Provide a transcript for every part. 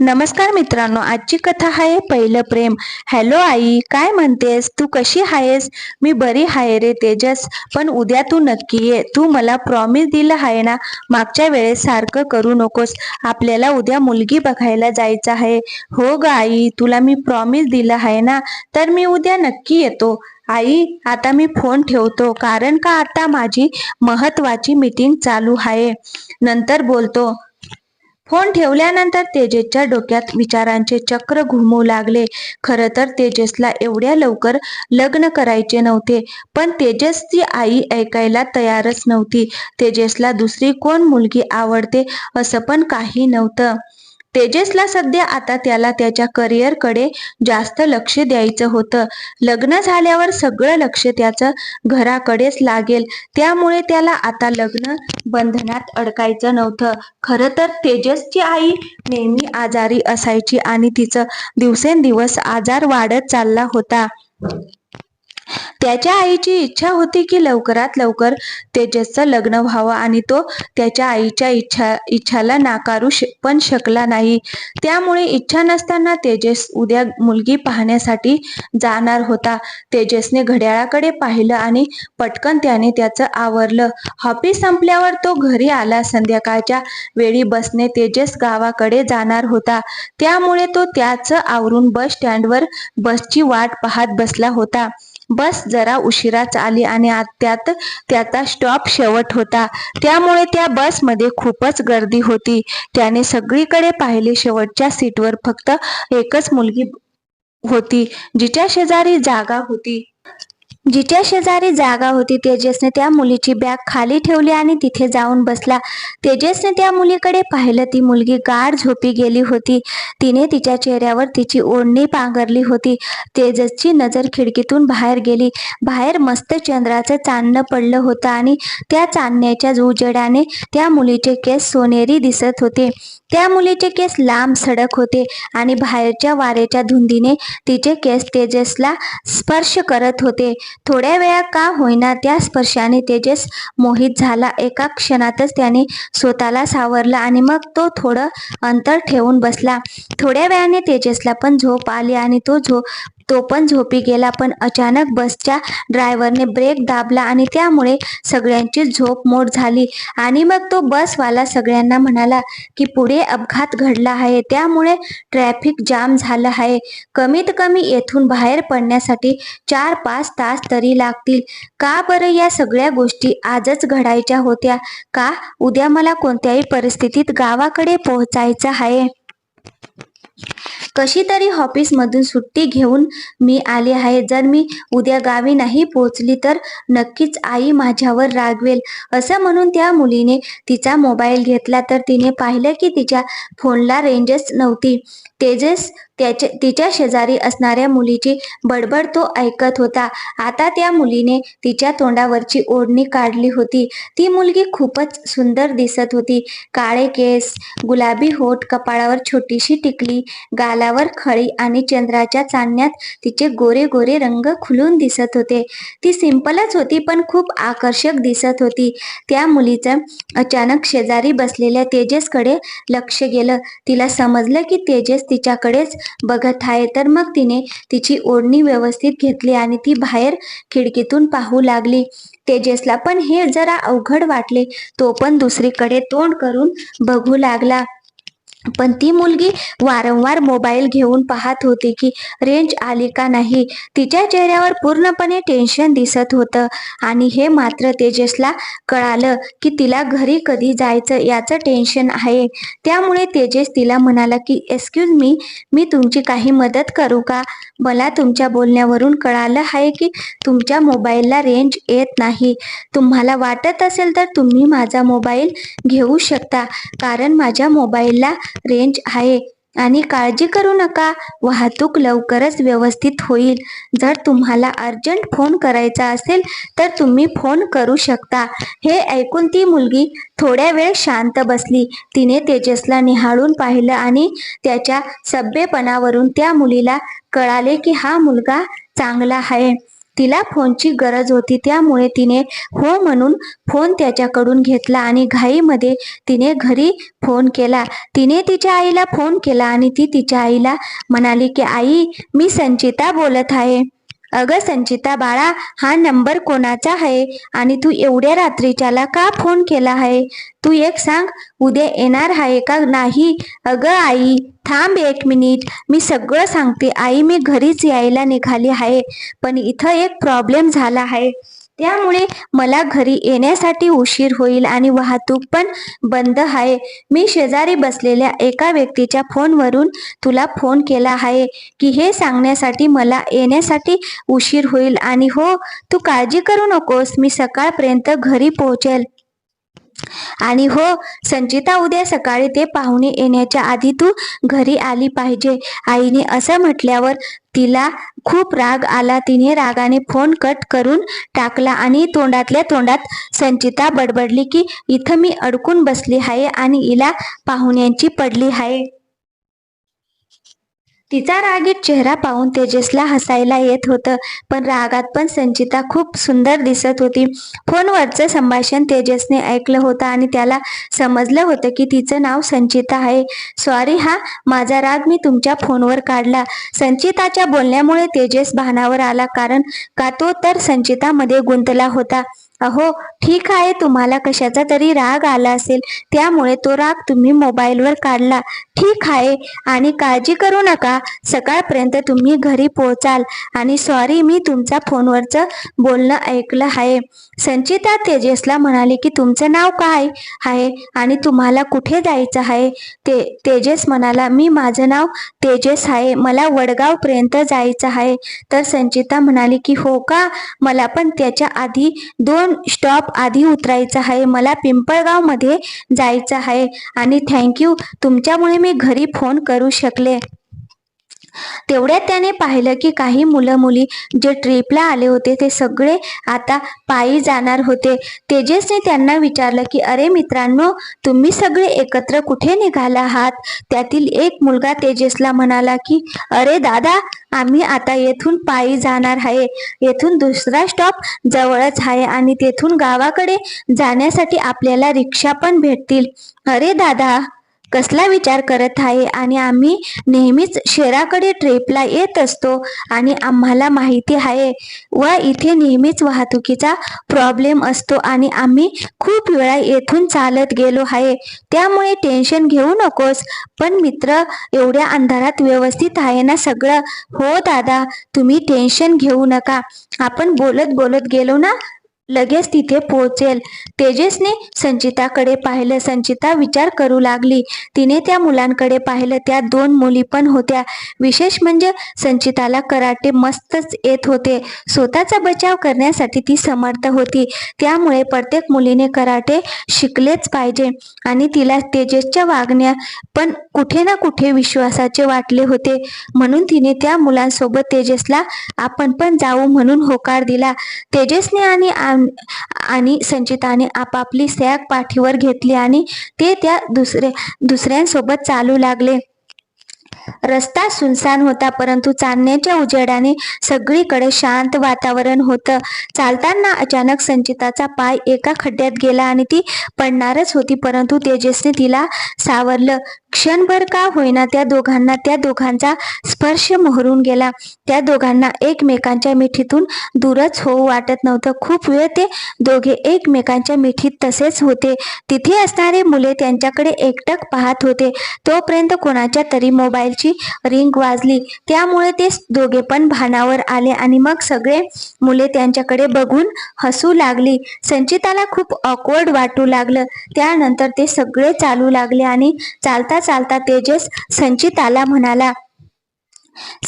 नमस्कार मित्रांनो आजची कथा आहे पहिलं प्रेम. हॅलो आई काय म्हणतेस? तू कशी आहेस? मी बरी आहे रे तेजस पण उद्या तू नक्की ये. तू मला प्रॉमिस दिलं आहे ना? मागच्या वेळेस सारखं करू नकोस. आपल्याला उद्या मुलगी बघायला जायचं आहे. हो ग आई तुला मी प्रॉमिस दिलं आहे ना? तर मी उद्या नक्की येतो. आई आता मी फोन ठेवतो कारण का आता माझी महत्वाची मीटिंग चालू आहे. नंतर बोलतो फोन ठेवल्यानंतर तेजेसच्या डोक्यात विचारांचे चक्र घुमू लागले. खरं तर तेजसला एवढ्या लवकर लग्न करायचे नव्हते पण तेजसची आई ऐकायला तयारच नव्हती. तेजसला दुसरी कोण मुलगी आवडते असं पण काही नव्हतं. तेजसला सध्या आता त्याला त्याच्या करिअरकडे जास्त लक्ष द्यायचं होतं. लग्न झाल्यावर सगळं लक्ष त्याचं घराकडेच लागेल. त्यामुळे त्याला आता लग्न बंधनात अडकायचं नव्हतं. खरं तर तेजसची आई नेहमी आजारी असायची आणि तिचं दिवसेंदिवस आजार वाढत चालला होता. त्याच्या आईची इच्छा होती की लवकरात लवकर तेजसचं लग्न व्हावं आणि तो त्याच्या आईच्या इच्छा इच्छाला नाकारू श पण शकला नाही. त्यामुळे इच्छा नसताना तेजस उद्या मुलगी पाहण्यासाठी जाणार होता. तेजसने घड्याळाकडे पाहिलं आणि पटकन त्याने त्याचं आवरलं. हॉपी संपल्यावर तो घरी आला. संध्याकाळच्या वेळी बसने तेजस गावाकडे जाणार होता. त्यामुळे तो त्याचं आवरून बस स्टँडवर बसची वाट पाहत बसला होता. बस जरा उशिराच आली आणि त्यात त्याचा स्टॉप शेवट होता. त्यामुळे त्या बसमध्ये खूपच गर्दी होती. त्याने सगळीकडे पाहिले. शेवटच्या सीटवर फक्त एकच मुलगी होती जिच्या शेजारी जागा होती. जिच्या शेजारी जागा होती तेजसने त्या मुलीची बॅग खाली ठेवली आणि तिथे जाऊन बसला. तेजसने त्या मुलीकडे पाहिलं. ती मुलगी गाढ झोपी गेली होती. तिने तिच्या चेहऱ्यावर तिची ओढणी पांघरली होती. तेजसची नजर खिडकीतून बाहेर गेली. बाहेर मस्त चंद्राचं चांदणं पडलं होतं आणि त्या चांदण्याच्या उजेडाने त्या मुलीचे केस सोनेरी दिसत होते. त्या मुलीचे केस लांब सडक होते आणि बाहेरच्या वाऱ्याच्या धुंदीने तिचे केस तेजसला स्पर्श करत होते. थोड्या वेळा का होईना त्या स्पर्शाने तेजस मोहित झाला. एका क्षणातच त्याने स्वतःला सावरला आणि मग तो थोडं अंतर ठेवून बसला. थोड्या वेळाने तेजसला पण झोप आली आणि तो झोप तो पण झोपी गेला पण अचानक बसच्या ड्रायव्हरने ब्रेक दाबला आणि त्यामुळे सगळ्यांची झोप मोड झाली. आणि मग तो बसवाला सगळ्यांना म्हणाला की पुढे अपघात घडला आहे त्यामुळे ट्रॅफिक जाम झालं आहे. कमीत कमी येथून बाहेर पडण्यासाठी चार पाच तास तरी लागतील. का बरं या सगळ्या गोष्टी आजच घडायच्या होत्या? का उद्या मला कोणत्याही परिस्थितीत गावाकडे पोहोचायचं आहे? कशी तरी ऑफिसमधून सुट्टी घेऊन मी आले आहे. जर मी उद्या गावी नाही पोहोचली तर नक्कीच आई माझ्यावर रागवेल. असं म्हणून त्या मुलीने तिचा मोबाईल घेतला. तर तिने पाहिलं की तिच्या फोनला रेंजच नव्हती. तेजस त्याच्या तिच्या शेजारी असणाऱ्या मुलीची बडबड तो ऐकत होता. आता त्या मुलीने तिच्या तोंडावरची ओढणी काढली होती. ती मुलगी खूपच सुंदर दिसत होती. काळे केस गुलाबी होठ कपाळावर छोटीशी टिकली गालावर खळी आणि चंद्राच्या चांदण्यात तिचे गोरे गोरे रंग खुलून दिसत होते. ती सिंपलच होती पण खूप आकर्षक दिसत होती. त्या मुलीचं अचानक शेजारी बसलेल्या तेजसकडे लक्ष गेलं. तिला समजलं की तेजस तिच्याकडेच बघत आहे. तर मग तिने तिची ओढणी व्यवस्थित घेतली आणि ती बाहेर खिडकीतून पाहू लागली. तेजसला पण हे जरा अवघड वाटले. तो पण दुसरीकडे तोंड करून बघू लागला. पण ती मुलगी वारंवार मोबाईल घेऊन पाहत होती की रेंज आली का नाही. तिच्या चेहऱ्यावर पूर्णपणे टेन्शन दिसत होतं. आणि हे मात्र तेजसला कळालं की तिला घरी कधी जायचं याचं टेन्शन आहे. त्यामुळे तेजस तिला म्हणाला की एक्सक्यूज मी मी तुमची काही मदत करू का? मला तुमच्या बोलण्यावरून कळालं आहे की तुमच्या मोबाईलला रेंज येत नाही. तुम्हाला वाटत असेल तर तुम्ही माझा मोबाईल घेऊ शकता कारण माझ्या मोबाईलला रेंज आहे. आणि काळजी करू नका. वाहतूक लवकरच व्यवस्थित होईल. जर तुम्हाला अर्जंट फोन करायचा असेल तर तुम्ही फोन करू शकता. हे ऐकून ती मुलगी थोड्या वेळ शांत बसली. तिने तेजसला निहाळून पाहिलं आणि त्याच्या सभ्यपणावरून त्या मुलीला कळाले की हा मुलगा चांगला आहे. तिला फोनची गरज होती. त्यामुळे तिने हो म्हणून फोन त्याच्याकडून घेतला आणि घाईमध्ये तिने घरी फोन केला. तिने तिच्या आईला फोन केला आणि ती तिच्या आईला म्हणाली की आई मी संचिता बोलत आहे. अगं संचिता बाळा हा नंबर कोणाचा आहे? आणि तू एवढ्या रात्रीच्याला का फोन केला आहे? तू एक सांग उद्या येणार आहे का नाही? अगं आई थांब एक मिनिट. मी सगळं सांगते. आई मी घरीच यायला निघाली आहे. पण इथं एक प्रॉब्लेम झाला आहे. त्यामुळे मला घरी येण्यासाठी उशीर होईल आणि वाहतूक पण बंद आहे. मी शेजारी बसलेल्या एका व्यक्तीच्या फोनवरून तुला फोन केला आहे की हे सांगण्यासाठी मला येण्यासाठी उशीर होईल आणि हो तू काळजी करू नकोस. मी सकाळपर्यंत घरी पोहोचेल. आणि हो संचिता उद्या सकाळी ते पाहुणे येण्याच्या आधी तू घरी आली पाहिजे. आईने असं म्हटल्यावर तिला खूप राग आला. तिने रागाने फोन कट करून टाकला आणि तोंडातल्या तोंडात संचिता बडबडली की इथं मी अडकून बसली आहे आणि हिला पाहुण्यांची पडली आहे. तिचा रागीट चेहरा पाहून तेजसला हसायला येत होतं पण रागात पण संचिता खूप सुंदर दिसत होती. फोनवरचं संभाषण तेजसने ऐकलं होतं आणि त्याला समजलं होतं की तिचं नाव संचिता आहे. सॉरी हा माझा राग मी तुमच्या फोनवर काढला. संचिताच्या बोलण्यामुळे तेजस भानावर आला कारण का तो तर संचितामध्ये गुंतला होता. अहो ठीक आहे तुम्हाला कशाचा तरी राग आला असेल त्यामुळे तो राग तुम्ही मोबाईलवर काढला. ठीक आहे आणि काळजी करू नका. सकाळपर्यंत तुम्ही घरी पोहोचाल. आणि सॉरी मी तुमचा फोनवरचं बोलणं ऐकलं आहे. संचिता तेजसला म्हणाले की तुमचं नाव काय आहे? आणि तुम्हाला कुठे जायचं आहे? ते तेजस म्हणाला मी माझं नाव तेजस आहे. मला वडगावपर्यंत जायचं आहे. तर संचिता म्हणाली की हो का? मला पण त्याच्या आधी दोन स्टॉप आधी उतरायचं आहे. मला पिंपळगावमध्ये जायचं आहे. आणि थँक्यू तुमच्यामुळे मी घरी फोन करू शकले. तेवढ्यात त्याने पाहिलं की काही मुलं मुली जे ट्रिपला आले होते ते सगळे आता पायी जाणार होते. तेजसने त्यांना विचारलं की अरे मित्रांनो तुम्ही सगळे एकत्र कुठे निघाला आहात? त्यातील एक मुलगा तेजसला म्हणाला की अरे दादा आम्ही आता येथून पायी जाणार आहे. येथून दुसरा स्टॉप जवळच आहे आणि तेथून गावाकडे जाण्यासाठी आपल्याला रिक्षा पण भेटतील. अरे दादा कसला विचार करत आहे आणि आम्ही नेहमीच शहराकडे ट्रेपला येत असतो आणि आम्हाला माहिती आहे व इथे नेहमीच वाहतुकीचा प्रॉब्लेम असतो आणि आम्ही खूप वेळा येथून चालत गेलो आहे. त्यामुळे टेन्शन घेऊ नकोस. पण मित्र एवढ्या अंधारात व्यवस्थित आहे ना सगळं? हो दादा तुम्ही टेन्शन घेऊ नका. आपण बोलत बोलत गेलो ना? लगेच तिथे पोहोचेल. तेजसने संचिताकडे पाहिलं. संचिता विचार करू लागली. तिने त्या मुलांकडे पाहिलं. त्या दोन मुली पण होत्या. विशेष म्हणजे संचिताला कराटे मस्तच येत होते. स्वतःचा बचाव करण्यासाठी ती समर्थ होती. त्यामुळे प्रत्येक मुलीने कराटे शिकलेच पाहिजे. आणि तिला तेजसच्या वागण्या पण कुठे ना कुठे विश्वासाचे वाटले होते. म्हणून तिने त्या मुलांसोबत तेजसला आपण पण जाऊ म्हणून होकार दिला. तेजसने आणि आणि संचिताने आपापली सॅग पाठीवर घेतली आणि ते त्या दुसरे दुसऱ्यांसोबत चालू लागले. रस्ता सुनसान होता परंतु चांदण्याच्या उजेडाने सगळीकडे शांत वातावरण होतं. चालताना अचानक संचिताचा पाय एका खड्ड्यात गेला आणि ती पडणारच होती परंतु तेजसने तिला सावरलं. क्षणभर का होईना त्या दोघांना त्या दोघांचा स्पर्श मोहरून गेला. त्या दोघांना एकमेकांच्या मिठीतून दूरच होऊ वाटत नव्हतं. खूप वेळ ते दोघे एकमेकांच्या मिठीत तसेच होते. तिथे असणारे मुले त्यांच्याकडे एकटक पाहत होते. तोपर्यंत कोणाच्या तरी मोबाईलची रिंग वाजली. त्यामुळे ते दोघे पण भानावर आले आणि मग सगळे मुले त्यांच्याकडे बघून हसू लागली. संचिताला खूप ऑकवर्ड वाटू लागलं. त्यानंतर ते सगळे चालू लागले आणि चालता चालता तेजस संचिताला म्हणाला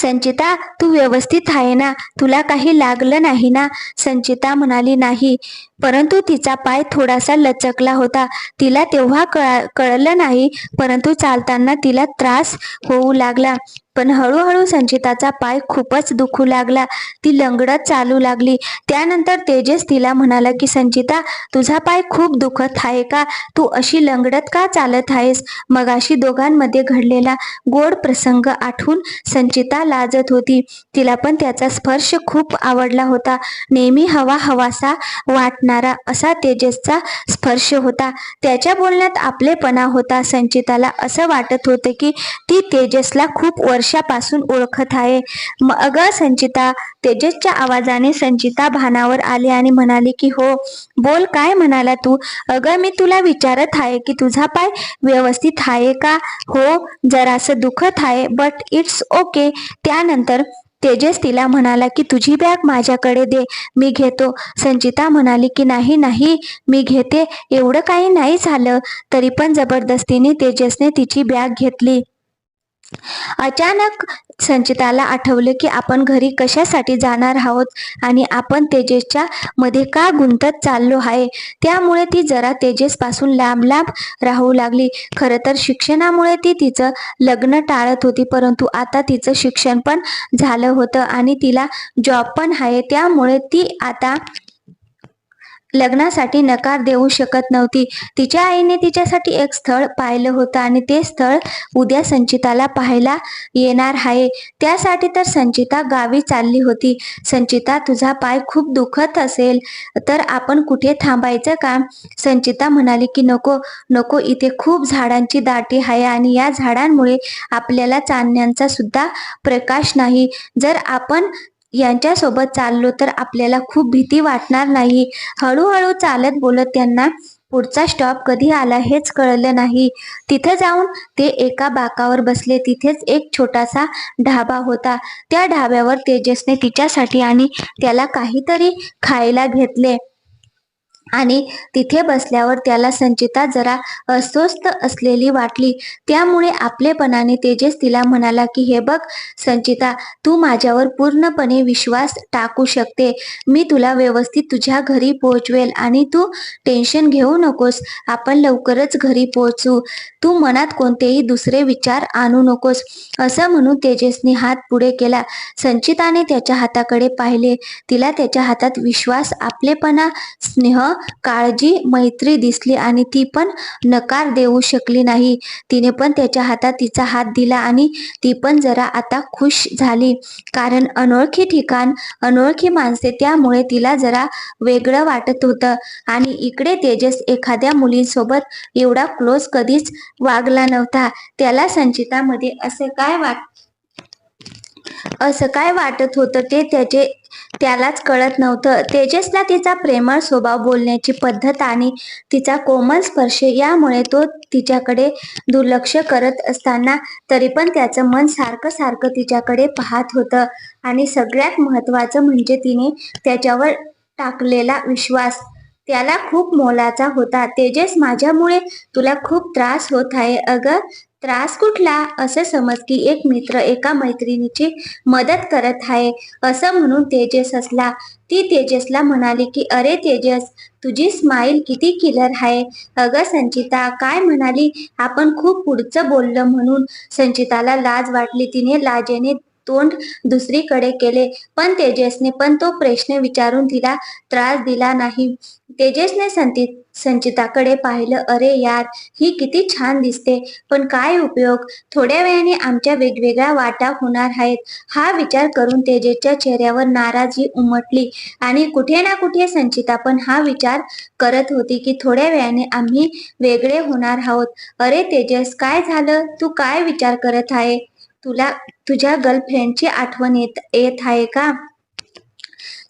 संचिता तू व्यवस्थित आहे ना? तुला काही लागलं नाही ना? संचिता म्हणाली नाही. परंतु तिचा पाय थोडासा लचकला होता. तिला तेव्हा कळा कळलं नाही परंतु चालताना तिला त्रास होऊ लागला. पण हळूहळू संचिताचा पाय खूपच दुखू लागला. ती लंगडत चालू लागली. त्यानंतर तेजस तिला म्हणाला की संचिता तुझा पाय खूप दुखत आहे का? तू अशी लंगडत का चालत आहेस? मगाशी दोघांमध्ये घडलेला गोड प्रसंग आठवून संचिता लाजत होती. तिला पण त्याचा स्पर्श खूप आवडला होता. नेहमी हवा हवासा वाटणारा असा तेजसचा स्पर्श होता. त्याच्या बोलण्यात आपलेपणा होता. संचिताला असं वाटत होते की ती तेजसला खूप वर्ष वर्षापासून ओळखत आहे. मग अगं संचिता तेजसच्या आवाजाने संचिता भानावर आली आणि म्हणाली की हो बोल काय म्हणाला तू? अगं मी तुला विचारत आहे की तुझा पाय व्यवस्थित आहे का? हो जरासं दुखत आहे बट इट्स ओके त्यानंतर तेजस तिला म्हणाला की तुझी बॅग माझ्याकडे दे मी घेतो. संचिता म्हणाली की नाही नाही मी घेते. एवढं काही नाही झालं तरी पण जबरदस्तीने तेजसने तिची बॅग घेतली. अचानक संचिताला आठवले की आपण घरी कशासाठी जाणार आहोत आणि आपण तेजेसच्या मध्ये का गुंतत चाललो आहे? त्यामुळे ती जरा तेजेसपासून लांब लांब राहू लागली. खरं तर शिक्षणामुळे ती तिचं लग्न टाळत होती परंतु आता तिचं शिक्षण पण झालं होतं आणि तिला जॉब पण आहे. त्यामुळे ती आता लग्नासाठी नकार देऊ शकत नव्हती. तिच्या आईने तिच्यासाठी एक स्थळ पाहिलं होतं आणि ते स्थळ उद्या संचिताला पाहायला येणार आहे. त्यासाठी तर संचिता गावी चालली होती. संचिता तुझा पाय खूप दुखत असेल तर आपण कुठे थांबायचं का? संचिता म्हणाली की नको नको इथे खूप झाडांची दाटी आहे आणि या झाडांमुळे आपल्याला चांदण्यांचा सुद्धा प्रकाश नाही. जर आपण यांच्यासोबत चाललो तर आपल्याला खूप भीती वाटणार नाही. हळूहळू चालत बोलत त्यांना पुढचा स्टॉप कधी आला हेच कळलं नाही. तिथे जाऊन ते एका बाकावर बसले. तिथेच एक छोटासा ढाबा होता. त्या ढाब्यावर तेजसने तिच्यासाठी आणि त्याला काहीतरी खायला घेतले. आणि तिथे बसल्यावर त्याला संचिता जरा अस्वस्थ असलेली वाटली. त्यामुळे आपलेपणाने तेजस तिला म्हणाला की हे बघ संचिता तू माझ्यावर पूर्णपणे विश्वास टाकू शकते. मी तुला व्यवस्थित तुझ्या घरी पोहोचवेल आणि तू टेन्शन घेऊ नकोस. आपण लवकरच घरी पोहोचू. तू मनात कोणतेही दुसरे विचार आणू नकोस. असं म्हणून तेजसने हात पुढे केला. संचिताने त्याच्या हाताकडे पाहिले. तिला त्याच्या हातात विश्वास आपलेपणा स्नेह काळजी मैत्री दिसली आणि ती पण नकार देऊ शकली नाही. तिने पण त्याच्या हातात तिचा हात दिला आणि ती पण जरा आता खुश झाली. कारण अनोळखी ठिकाण अनोळखी माणसे त्यामुळे तिला जरा वेगळं वाटत होतं. आणि इकडे तेजस एखाद्या मुलींसोबत एवढा क्लोज कधीच वागला नव्हता. त्याला संचितामध्ये असं काय वाट असं काय वाटत होतं ते त्याचे त्यालाच कळत नव्हतं. तेजसला तिचा प्रेमळ स्वभाव बोलण्याची पद्धत आणि तिचा कोमल स्पर्श यामुळे तो तिच्याकडे दुर्लक्ष करत असताना तरी पण त्याचं मन सारखं सारखं तिच्याकडे पाहत होतं. आणि सगळ्यात महत्वाचं म्हणजे तिने त्याच्यावर टाकलेला विश्वास. त्याला खूप मोलाचा होता. तेजस माझ्यामुळे तुला खूप त्रास होत आहे. अगं त्रास कुठला? असं समज की एक मित्र एका मैत्रिणीची मदत करत आहे. असं म्हणून तेजस असला. ती तेजसला म्हणाली की अरे तेजस तुझी स्माईल किती किलर आहे. अगं संचिता काय म्हणाली? आपण खूप पुढचं बोललं म्हणून संचिताला लाज वाटली. तिने लाजेने तोंड दुसरीकडे केले. पण तेजसने पण तो प्रश्न विचारून तिला त्रास दिला नाही. तेजसने संति संचिताकडे पाहिलं अरे यार ही किती छान दिसते. पण काय उपयोग? थोड्या वेळाने आमच्या वेगवेगळ्या वाटा होणार आहेत. हा विचार करून तेजेसच्या चेहऱ्यावर नाराजी उमटली. आणि कुठे ना कुठे संचिता पण हा विचार करत होती की थोड्या वेळाने आम्ही वेगळे होणार आहोत. अरे तेजस काय झालं? तू काय विचार करत आहे? तुला तुझ्या गर्लफ्रेंडची आठवण येत येत आहे का?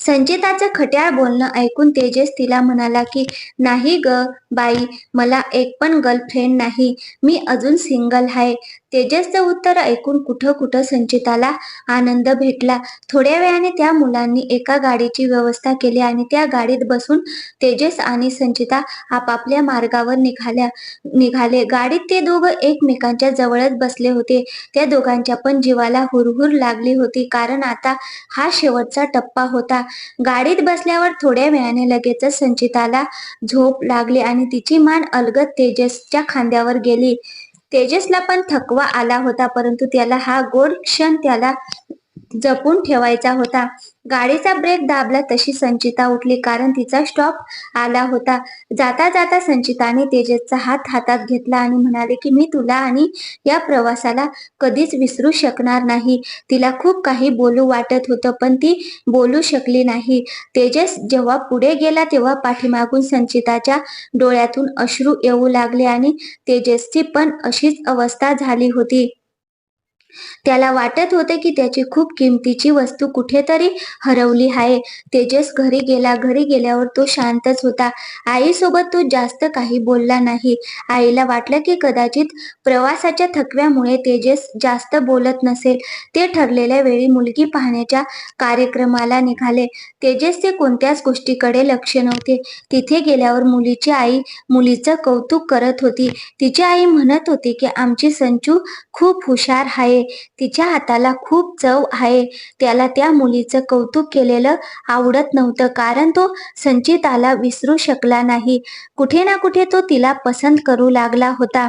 संचिताचं खट्याळ बोलणं ऐकून तेजस तिला म्हणाला की नाही ग बाई मला एक पण गर्लफ्रेंड नाही. मी अजून सिंगल आहे. तेजसचं उत्तर ऐकून कुठं कुठं संचिताला आनंद भेटला. थोड्या वेळाने त्या मुलांनी एका गाडीची व्यवस्था केली आणि त्या गाडीत बसून तेजस आणि संचिता आपापल्या मार्गावर निघाल्या. निघाले. गाडीत ते दोघं एकमेकांच्या जवळच बसले होते. त्या दोघांच्या पण जीवाला हुरहुर लागली होती कारण आता हा शेवटचा टप्पा होता. गाडीत बसल्यावर थोड्या वेळाने लगेचच संचिताला झोप लागली आणि तिची मान अलगद तेजसच्या खांद्यावर गेली. तेजसला पण थकवा आला होता परंतु त्याला हा गोड क्षण त्याला जपून ठेवायचा होता. गाडीचा ब्रेक दाबला तशी संचिता उठली कारण तिचा स्टॉप आला होता. जाता जाता संचिताने तेजसचा हात हातात घेतला आणि म्हणाले की मी तुला आणि या प्रवासाला कधीच विसरू शकणार नाही. तिला खूप काही बोलू वाटत होतं पण ती बोलू शकली नाही. तेजस जेव्हा पुढे गेला तेव्हा पाठीमागून संचिताच्या डोळ्यातून अश्रू येऊ लागले आणि तेजसची पण अशीच अवस्था झाली होती. त्याला वाटत होते की त्याची खूप किमतीची वस्तू कुठेतरी हरवली आहे. तेजस घरी गेला. घरी गेल्यावर तो शांतच होता. आईसोबत तो जास्त काही बोलला नाही. आईला वाटलं की कदाचित प्रवासाच्या थकव्यामुळे तेजस जास्त बोलत नसेल. ते ठरलेल्या वेळी मुलगी पाहण्याच्या कार्यक्रमाला निघाले. तेजसचे कोणत्याच गोष्टीकडे लक्ष नव्हते. तिथे गेल्यावर मुलीची आई मुलीचं कौतुक करत होती. तिची आई म्हणत होती की आमची संचू खूप हुशार आहे. तिच्या हाताला खूप चव आहे. त्याला त्या मुलीचं कौतुक केलेलं आवडत नव्हतं कारण तो संचिताला विसरू शकला नाही. कुठे ना कुठे तो तिला पसंत करू लागला होता.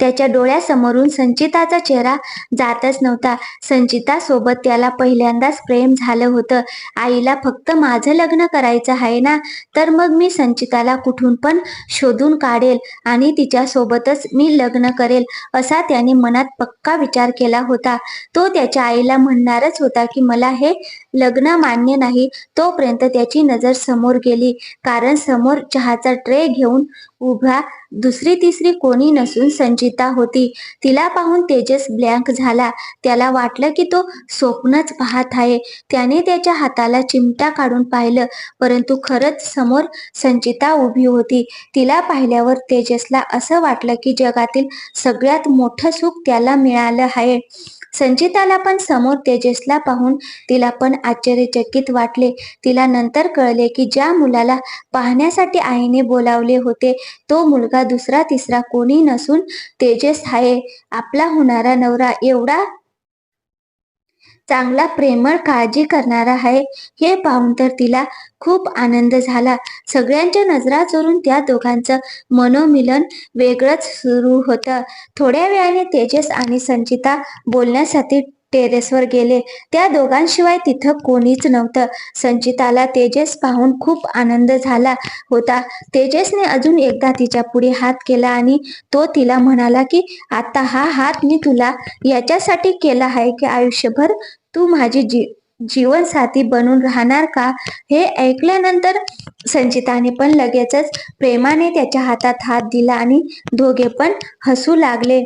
त्याच्या डोळ्यासमोरून संचिताचा चेहरा जातच नव्हता. संचिता सोबत त्याला पहिल्यांदाच प्रेम झालं होतं. आईला फक्त माझं लग्न करायचं आहे ना? तर मग मी संचिताला कुठून पण शोधून काढेल आणि तिच्या सोबतच मी लग्न करेल असा त्याने मनात पक्का विचार केला होता. तो त्याच्या आईला म्हणणारच होता की मला हे लग्न मान्य नाही तोपर्यंत त्याची नजर समोर गेली. कारण समोर चहाचा ट्रे घेऊन उभा दुसरी तिसरी कोणी नसून संचिता होती. तिला पाहून तेजस ब्लँक झाला. त्याला वाटलं की तो स्वप्नच पाहत आहे. त्याने त्याच्या हाताला चिमटा काढून पाहिलं परंतु खरंच समोर संचिता उभी होती. तिला पाहिल्यावर तेजसला असं वाटलं की जगातील सगळ्यात मोठं सुख त्याला मिळालं आहे. संचिताला पण समोर तेजसला पाहून तिला पण आश्चर्यचकित वाटले. तिला नंतर कळले की ज्या मुलाला पाहण्यासाठी आईने बोलावले होते तो मुलगा दुसरा तिसरा कोणी नसून तेजस आहे. आपला होणारा नवरा एवढा चांगला प्रेमळ काळजी करणारा आहे. हे पाहून तर तिला खूप आनंद झाला. सगळ्यांच्या नजरा चोरून त्या दोघांचं मनोमिलन वेगळंच सुरू होतं. थोड्या वेळाने तेजस आणि संचिता बोलण्यासाठी टेरेसवर गेले. त्या दोघांशिवाय तिथं कोणीच नव्हतं. संचिताला तेजस पाहून खूप आनंद झाला होता. तेजसने अजून एकदा तिच्या पुढे हात केला आणि तो तिला म्हणाला की आता हा हात मी तुला याच्यासाठी केला आहे की आयुष्यभर तू माझी जी जीवनसाथी बनून राहणार का? हे ऐकल्यानंतर संचिताने पण लगेचच प्रेमाने त्याच्या हातात हात दिला आणि दोघे पण हसू लागले.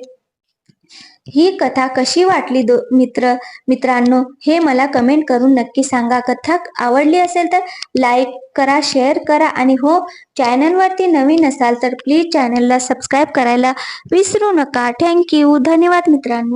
ही कथा कशी वाटली दो मित्र मित्रांनो हे मला कमेंट करून नक्की सांगा. कथा आवडली असेल तर लाईक करा शेअर करा आणि हो चॅनलवरती नवीन असाल तर प्लीज चॅनलला सबस्क्राईब करायला विसरू नका. थँक्यू धन्यवाद मित्रांनो.